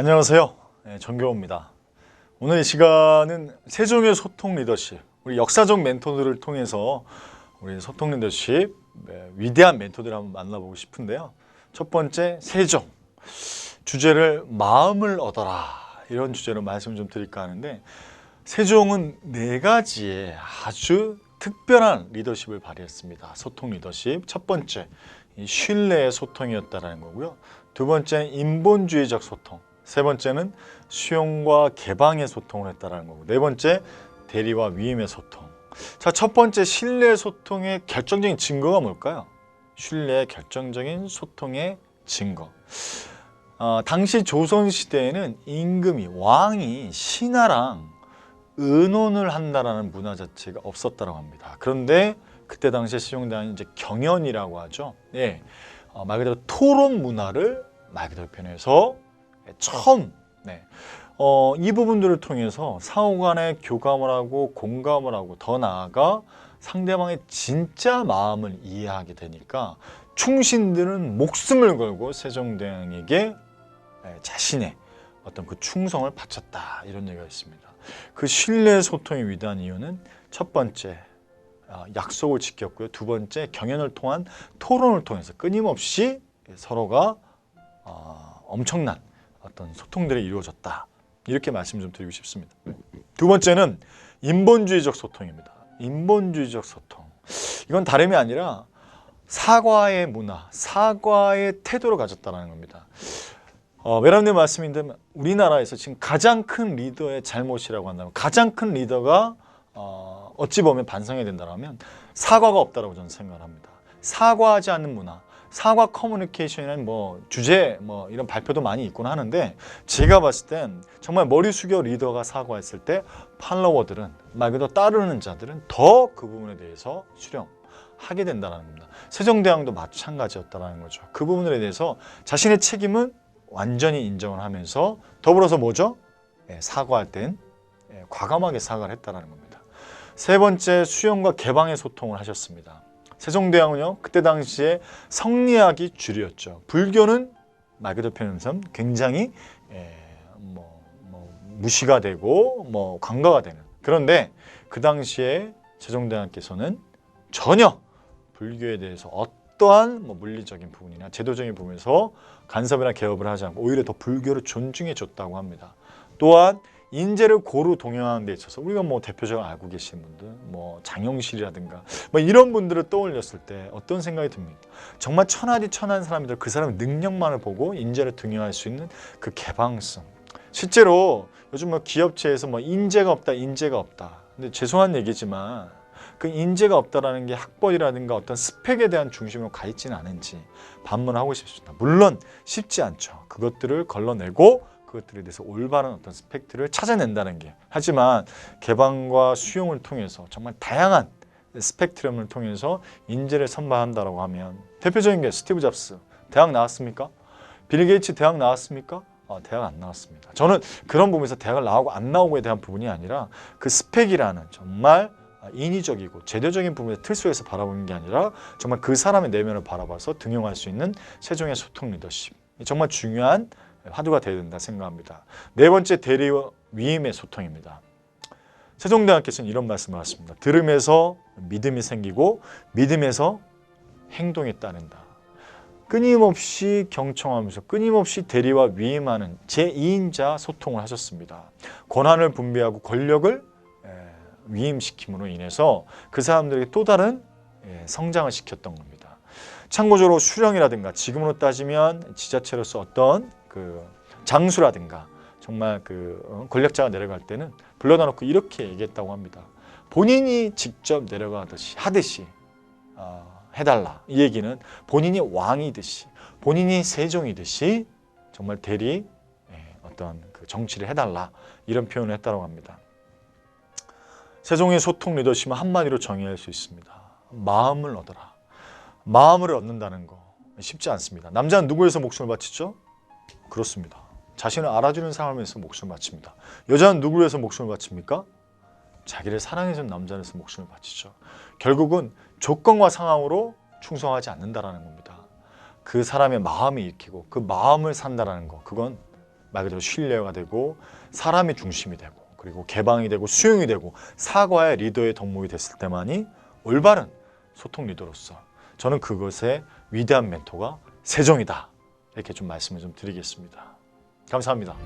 안녕하세요. 네, 정교호입니다. 오늘 이 시간은 세종의 소통 리더십, 우리 역사적 멘토들을 통해서 우리 소통 리더십 네, 위대한 멘토들을 한번 만나보고 싶은데요. 첫 번째 세종 주제를 마음을 얻어라 이런 주제로 말씀 좀 드릴까 하는데 세종은 네 가지의 아주 특별한 리더십을 발휘했습니다. 소통 리더십 첫 번째 이 신뢰의 소통이었다라는 거고요. 두 번째는 인본주의적 소통. 세 번째는 수용과 개방의 소통을 했다라는 거고 네 번째 대리와 위임의 소통. 자, 첫 번째 신뢰 소통의 결정적인 증거가 뭘까요? 신뢰의 결정적인 소통의 증거. 어, 당시 조선 시대에는 임금이 왕이 신하랑 의논을 한다라는 문화 자체가 없었다고 합니다. 그런데 그때 당시에 시용되는 이제 경연이라고 하죠. 예, 어, 말 그대로 토론 문화를 말 그대로 표현해서 처음 네. 어, 이 부분들을 통해서 상호 간에 교감을 하고 공감을 하고 더 나아가 상대방의 진짜 마음을 이해하게 되니까 충신들은 목숨을 걸고 세종대왕에게 예, 자신의 어떤 그 충성을 바쳤다 이런 얘기가 있습니다. 그 신뢰 소통이 위대한 이유는 첫 번째 어, 약속을 지켰고요. 두 번째 경연을 통한 토론을 통해서 끊임없이 서로가 어, 엄청난 어떤 소통들이 이루어졌다. 이렇게 말씀 좀 드리고 싶습니다. 두 번째는 인본주의적 소통입니다. 인본주의적 소통. 이건 다름이 아니라 사과의 문화, 사과의 태도를 가졌다는 겁니다. 어, 메람님 말씀인데 우리나라에서 지금 가장 큰 리더의 잘못이라고 한다면 가장 큰 리더가 어, 어찌 보면 반성해야 된다면 사과가 없다라고 저는 생각을 합니다. 사과하지 않는 문화, 사과 커뮤니케이션이라는 뭐 주제 뭐 이런 발표도 많이 있곤 하는데 제가 봤을 땐 정말 머리 숙여 리더가 사과했을 때 팔로워들은 말 그대로 따르는 자들은 더 그 부분에 대해서 수령 하게 된다는 겁니다. 세종대왕도 마찬가지였다는 거죠. 그 부분에 대해서 자신의 책임은 완전히 인정을 하면서 더불어서 뭐죠? 예, 사과할 땐 예, 과감하게 사과를 했다는 겁니다. 세 번째 수용과 개방의 소통을 하셨습니다. 세종대왕은요 그때 당시에 성리학이 주류였죠. 불교는 말 그대로 표현하면 굉장히 예, 뭐, 뭐 무시가 되고 뭐 관가가 되는 그런데 그 당시에 세종대왕께서는 전혀 불교에 대해서 어떠한 뭐 물리적인 부분이나 제도적인 부분에서 간섭이나 개업을 하지 않고 오히려 더 불교를 존중해 줬다고 합니다. 또한 인재를 고루 동영하는 데 있어서 우리가 뭐 대표적으로 알고 계시는 분들 뭐 장영실이라든가 뭐 이런 분들을 떠올렸을 때 어떤 생각이 듭니까? 정말 천하디 천한 사람들 그 사람의 능력만을 보고 인재를 등용할 수 있는 그 개방성 실제로 요즘 뭐 기업체에서 뭐 인재가 없다 인재가 없다 근데 죄송한 얘기지만 그 인재가 없다라는 게 학벌이라든가 어떤 스펙에 대한 중심으로 가 있지는 않은지 반문하고 싶습니다. 물론 쉽지 않죠. 그것들을 걸러내고 그것들에 대해서 올바른 어떤 스펙트를 찾아낸다는 게 하지만 개방과 수용을 통해서 정말 다양한 스펙트럼을 통해서 인재를 선발한다라고 하면 대표적인 게 스티브 잡스 대학 나왔습니까? 빌 게이츠 대학 나왔습니까? 어, 대학 안 나왔습니다. 저는 그런 부분에서 대학을 나오고 안 나오고에 대한 부분이 아니라 그 스펙이라는 정말 인위적이고 제도적인 부분의 틀 속에서 바라보는 게 아니라 정말 그 사람의 내면을 바라봐서 등용할 수 있는 세종의 소통 리더십 정말 중요한 화두가 되어야 된다 생각합니다. 네 번째 대리와 위임의 소통입니다. 세종대왕께서는 이런 말씀을 하십니다. 들음에서 믿음이 생기고 믿음에서 행동이 따른다. 끊임없이 경청하면서 끊임없이 대리와 위임하는 제2인자 소통을 하셨습니다. 권한을 분배하고 권력을 위임시킴으로 인해서 그 사람들에게 또 다른 예, 성장을 시켰던 겁니다. 참고적으로 수령이라든가 지금으로 따지면 지자체로서 어떤 그 장수라든가 정말 그 어, 권력자가 내려갈 때는 불러다 놓고 이렇게 얘기했다고 합니다. 본인이 직접 내려가듯이 하듯이 어, 해달라. 이 얘기는 본인이 왕이듯이 본인이 세종이듯이 정말 대리 예, 어떤 그 정치를 해달라 이런 표현을 했다고 합니다. 세종의 소통 리더십은 한마디로 정의할 수 있습니다. 마음을 얻어라. 마음을 얻는다는 거 쉽지 않습니다. 남자는 누구에서 목숨을 바치죠? 그렇습니다. 자신을 알아주는 사람에서 목숨을 바칩니다. 여자는 누구를 위해서 목숨을 바칩니까? 자기를 사랑해준 남자에서 목숨을 바치죠. 결국은 조건과 상황으로 충성하지 않는다라는 겁니다. 그 사람의 마음이 익히고 그 마음을 산다라는 거 그건 말 그대로 신뢰가 되고 사람이 중심이 되고 그리고 개방이 되고 수용이 되고 사과의 리더의 덕목이 됐을 때만이 올바른 소통 리더로서 저는 그것의 위대한 멘토가 세종이다 이렇게 좀 말씀을 좀 드리겠습니다. 감사합니다.